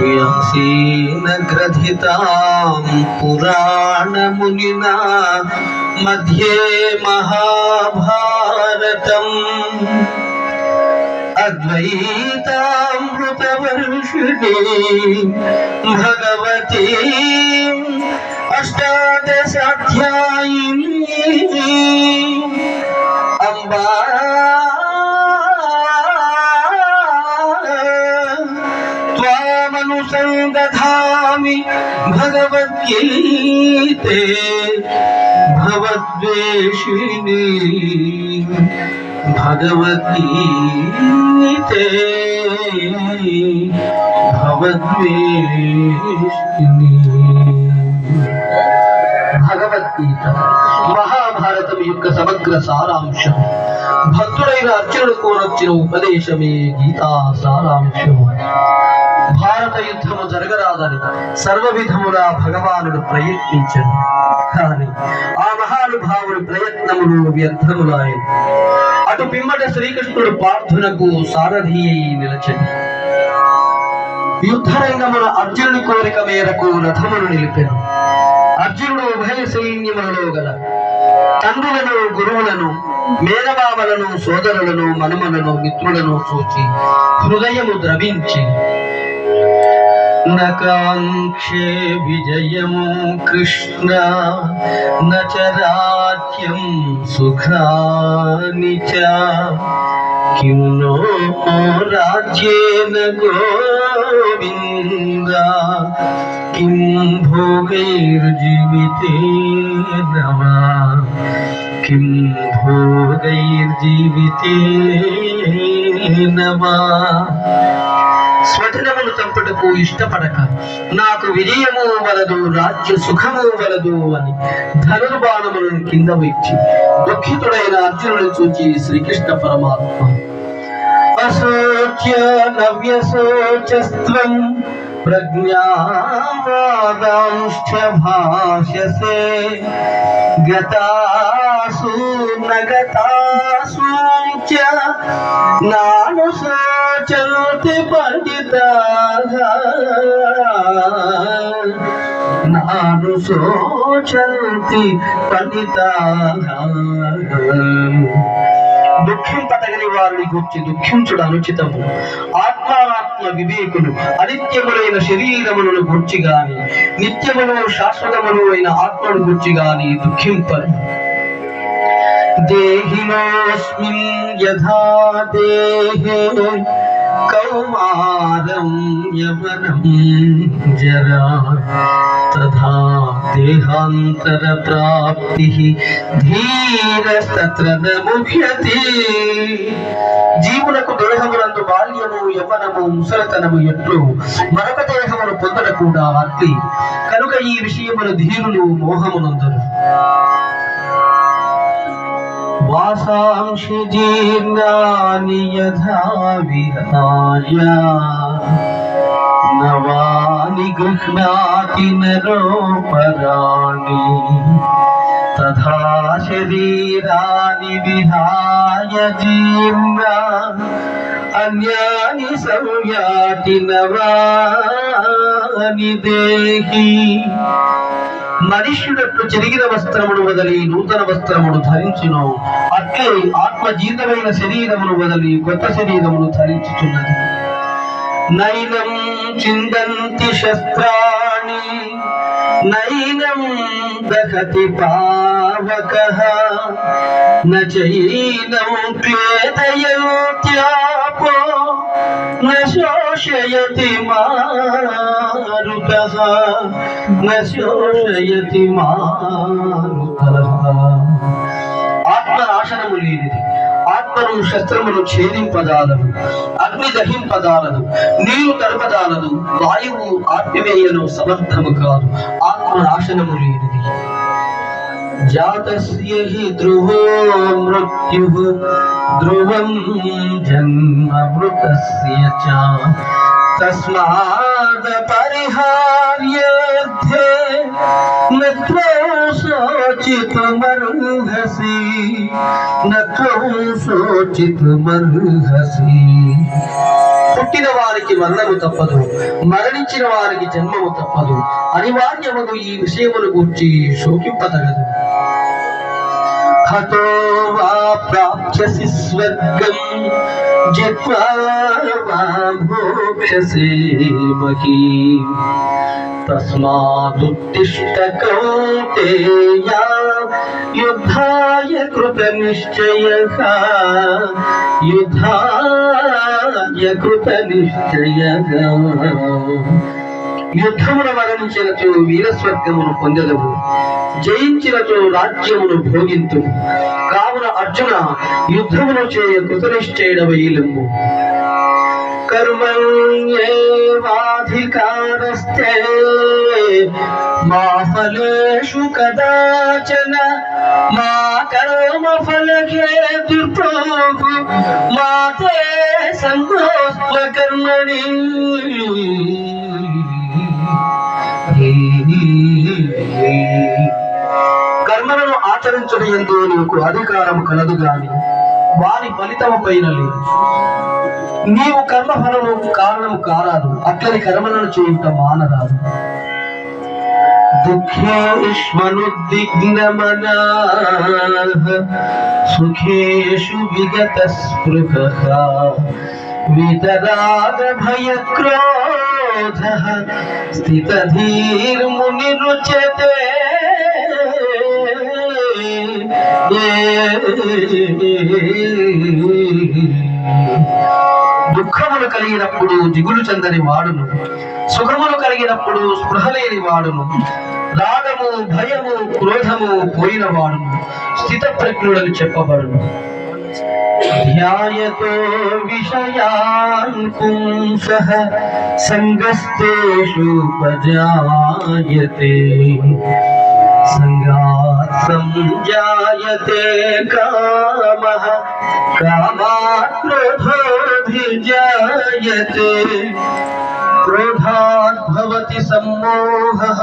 व्यासेनग्रथितां पुराणमुनिना मध्ये महाभारतम् अद्वैतामृतवर्षिणी भगवती अष्टादशाध्यायिनी। अम्बा भगवद्गीते भवद्वेषिणी भगवद्गीते भवद्वेषिणी భగవద్గీత మహాభారతం యొక్క సమగ్ర సారాంశం భక్తుడైన అర్జునుడు కోరొచ్చిన ఉపదేశమే గీతా సారాంశం భారత యుద్ధము జరగరాదని సర్వవిధములా భగవానుడు ప్రయత్నించను కానీ ఆ మహానుభావుడు ప్రయత్నములు వ్యర్థములాయను అటు పిమ్మట శ్రీకృష్ణుడు పార్థునకు సారథి అయి నిలచను. యుద్ధరంగమున అర్జునుడి కోరిక మేరకు రథమును నిలిపెను. అర్జునుడు ఉభయ సైన్యములలో గల తండ్రులను గురువులను మేనబావలను సోదరులను మనుమలను మిత్రులను చూచి హృదయము ద్రవించి न काङ्क्षे विजयमो कृष्ण न च राज्यं सुखानि च किं नो राज्येन गोविन्द किं भोगैर्जीवितेन वा किं भोगैर्जीवितेन वा స్వజనములు చంపుటకు ఇష్టపడక. నాకు విజయము వలదు రాజ్య సుఖము వలదు అని ధనుర్బాణములను కింద వచ్చి దుఃఖితుడైన అర్జునుడు చూచి శ్రీకృష్ణ పరమాత్మ. అశోచ్య నవ్యశోచస్త్వం ప్రజ్ఞావాదాంశ్చ భాషసే గతాసు నగతాసు నాను శోచంతి పండి నాను సోచంతి పండితాః దుఃఖింపదగని వారిని గుర్చి దుఃఖించుడు అనుచితము. ఆత్మాత్మ వివేకులు అనిత్యములైన శరీరములను గుర్చి గాని నిత్యములు శాశ్వతములు అయిన ఆత్మను గుర్చి గాని దుఃఖింపరు. దేహినోస్మిన్ యథా దేహే కౌమారం యవనం జరా తథా దేహాంతర ప్రాప్తి ధీరస్తత్ర జీవులకు దేహమునందు బాల్యము యవ్వనము ముసలతనము ఎట్లు మరొక దేహమును పొందడ కూడా అట్టి కనుక ఈ విషయమును ధీరులు మోహమునందరు. వాసాంశి జీర్ణాని యథా విహాయ నవాని గృహ్ణాతి నరోపరాణి తథా శరీరాని విహాయ జీర్ణ. అన్యాని సంయాతి నవాని దేహి. మనుష్యుడట్లు చెరిగిన వస్త్రమును వదలి నూతన వస్త్రమును ధరించును. అట్లే ఆత్మ జీతమైన శరీరమును వదలి కొత్త శరీరమును ధరించుచున్నది. నైనం చిందంతి శస్త్రాణి నైనం దహతి పావక నైనం క్లేదయంత్యాపో నోషయతి మా మారుతః న శోషయతి మారుతః ఆత్మనాశనము లేనిది. ఆత్మను శస్త్రమును ఛేదింపదాలదు అగ్ని దహింపదాలదు నీరు తడపదాలదు వాయువు ఆత్మవేయను సమర్థము కాదు. ఆత్మనాశనము లేనిది. జాతస్య హి ధ్రువో మృత్యు. ధ్రువం జన్మ మృతస్య చ. తస్మాద పరిహార్యేర్థే నత్వం శోచితుమర్హసి నత్వం శోచితుమర్హసి పుట్టిన వారికి మరణము తప్పదు మరణించిన వారికి జన్మము తప్పదు. అనివార్యముగు ఈ విషయమును గూర్చి శోకింపతగదు హతో వా ప్రాప్స్యసి స్వర్గం జిత్వా వా భోక్ష్యసే మహీం తస్మాదుత్తిష్ట కౌంతేయ యుద్ధాయ కృతనిశ్చయః యుద్ధాయ కృతనిశ్చయః యుద్ధమున మరణించినచో వీరస్వర్గమును పొందదవు. జయించినచో రాజ్యమును భోగింతు కావున అర్జున యుద్ధమును చేయ కృతనిశ్చయుడవైలము కర్మణ్యేవాధికారస్తే మా ఫలేషు కదాచన మా కర్మ ఫలకే దుర్భోగు మా తే సంగోస్వ కర్మణి. ఆచరించడం ఎందు నీకు అధికారం కలదు గాని వారి ఫలితము పైన లేదు. నీవు కర్మ ఫలము కారణము కారాదు అట్లని కర్మలను చేయుట మానరాదు. దుఃఖేష్మనుద్విగ్నమనా సుఖేషు విగత స్పృహ వితరాగ భయక్రోధ స్థితధీర్మునిరుచ్యతే దుఃఖములు కలిగినప్పుడు దిగులు చెందని వాడును. సుఖములు కలిగినప్పుడు స్పృహ లేని వాడును. రాగము భయము క్రోధము పోయిన వాడును. స్థిత ప్రజ్ఞుడని చెప్పబడును. ధ్యాయతో విషయాన్ సహ సంగస్తేషు सङ्गात् सञ्जायते कामः कामात् क्रोधोऽभिजायते क्रोधात् भवति सम्मोहः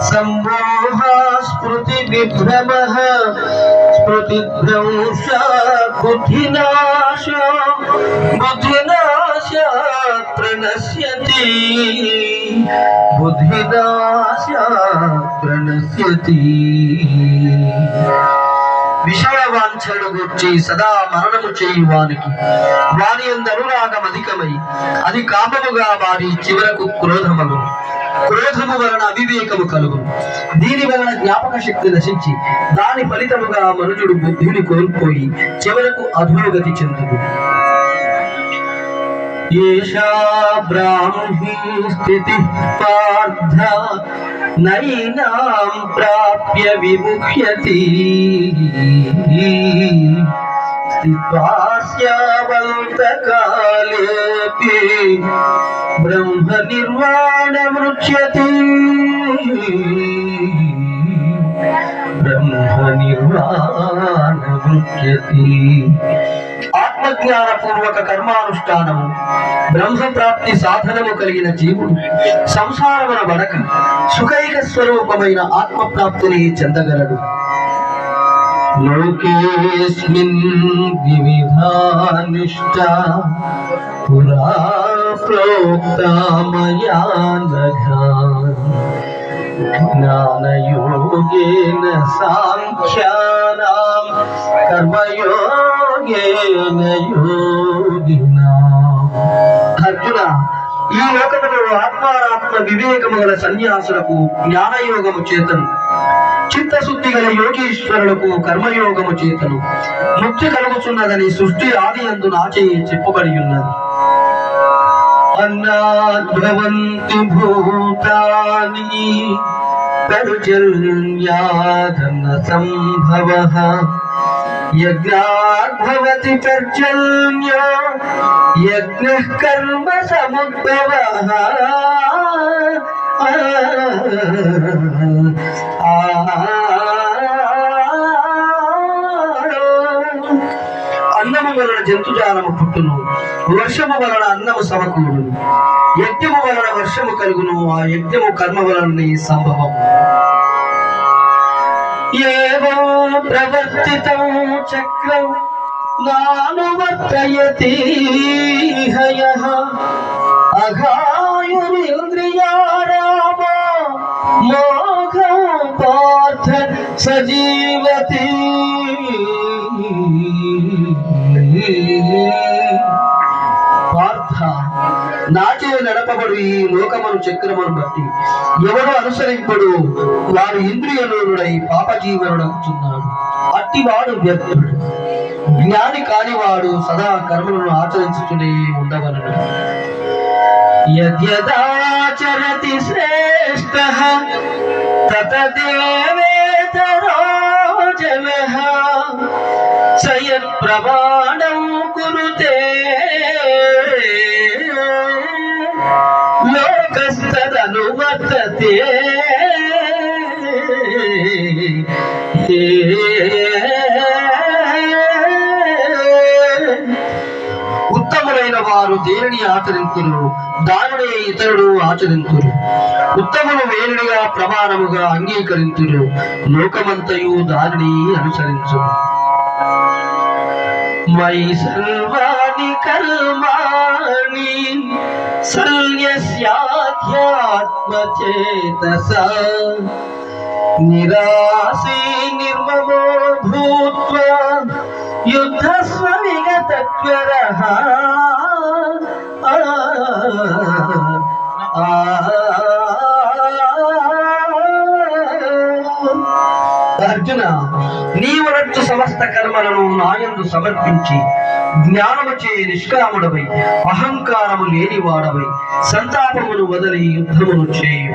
सम्मोहात् स्मृतिविभ्रमः स्मृतिभ्रंशा बुद्धिनाशा बुद्धिनाशा प्रणश्यति। बुद्धिनाशा బుద్ధినాశ ప్రణశ్యతి విషయవాంఛను గుర్చి సదా మరణము చేయి వానికి వాని అనురాగం అధికమై అది కామముగా వారి చివరకు క్రోధమగు క్రోధము వలన అవివేకము కలుగు దీని వలన జ్ఞాపక శక్తి నశించి దాని ఫలితముగా మనుషుడు బుద్ధిని కోల్పోయి చివరకు అధోగతి చెందుడు ఏషా బ్రాహ్మీ స్థితి పార్థ నైనాం ప్రాప్య విముఖ్యతి. స్థిత్వాస్యావంతకాలేపి బ్రహ్మ నిర్వాణ మృచ్యతి బ్రహ్మ నిర్వాణ మృచ్యతి ఆత్మజ్ఞాన పూర్వక కర్మానుష్ఠానము బ్రహ్మ సాధనము కలిగిన జీవుడు సంసారమున వడక సుఖైక స్వరూపమైన ఆత్మప్రాప్తిని చెందగలడు. లోకేస్మిన్ వివిధానిష్ట పురా ప్రోక్తా మయా నఘా జ్ఞానయోగేన సాంఖ్యానాం కర్మయోగేన యోగినా అర్జున ఈ లోకములో ఆత్మారాత్మ వివేకము గల సన్యాసులకు జ్ఞానయోగము చేతను. చిత్తశుద్ధి గల యోగీశ్వరులకు కర్మయోగము చేతను. ముక్తి కలుగుతున్నదని సృష్టి ఆది అందు నాచే చెప్పబడి ఉన్నది అన్నాద్భవంతి భూతాని సంభవ యజ్ఞాద్భవతి పర్జన్యో యజ్ఞ కర్మ సముద్భవ. అన్నము వలన జంతుజాలము పుట్టును వర్షము వలన అన్నము సమకూడు యజ్ఞము వలన వర్షము కలుగును ఆ యజ్ఞము కర్మ వలన సంభవం ఏవో ప్రవర్తితం చక్రం నానువర్తయతి అఘాయురింద్రియారామ మోఘం పార్థ సజీవతి ఈ లోకమును చక్రమును బట్టి ఎవడు అనుసరింపడు వాడు ఇంద్రియనుడై పాపజీవనుడవుతున్నాడు అట్టివాడు వ్యర్థుడు. జ్ఞాని కానివాడు సదా కర్మలను ఆచరించుతూనే ఉండవలను. యద్యదాచరతి శ్రేష్ఠ తతదేవేతరో జన సయన్ ప్రభా లోకస్తదనువర్తతే ఉత్తములైన వారు దేనిని ఆచరింతురు? దానినే ఇతరుడు ఆచరింతురు. ఉత్తములు వేరుడిగా ప్రమాణముగా అంగీకరింతురు. లోకమంతయు దానిని అనుసరించు. మై సర్వాణి కర్మాణి సన్యస్యాధ్యాత్మచేతస నిరాశీ నిర్మమో భూత్వా యుద్ధస్వ విగతజ్వరః నీవనట్టు సమస్త కర్మలను నాయందు సమర్పించి జ్ఞానము చే నిష్కాముడవై అహంకారము లేనివాడవై సంతాపమును వదలి యుద్ధమును చేయు.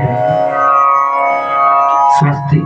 స్వస్తి.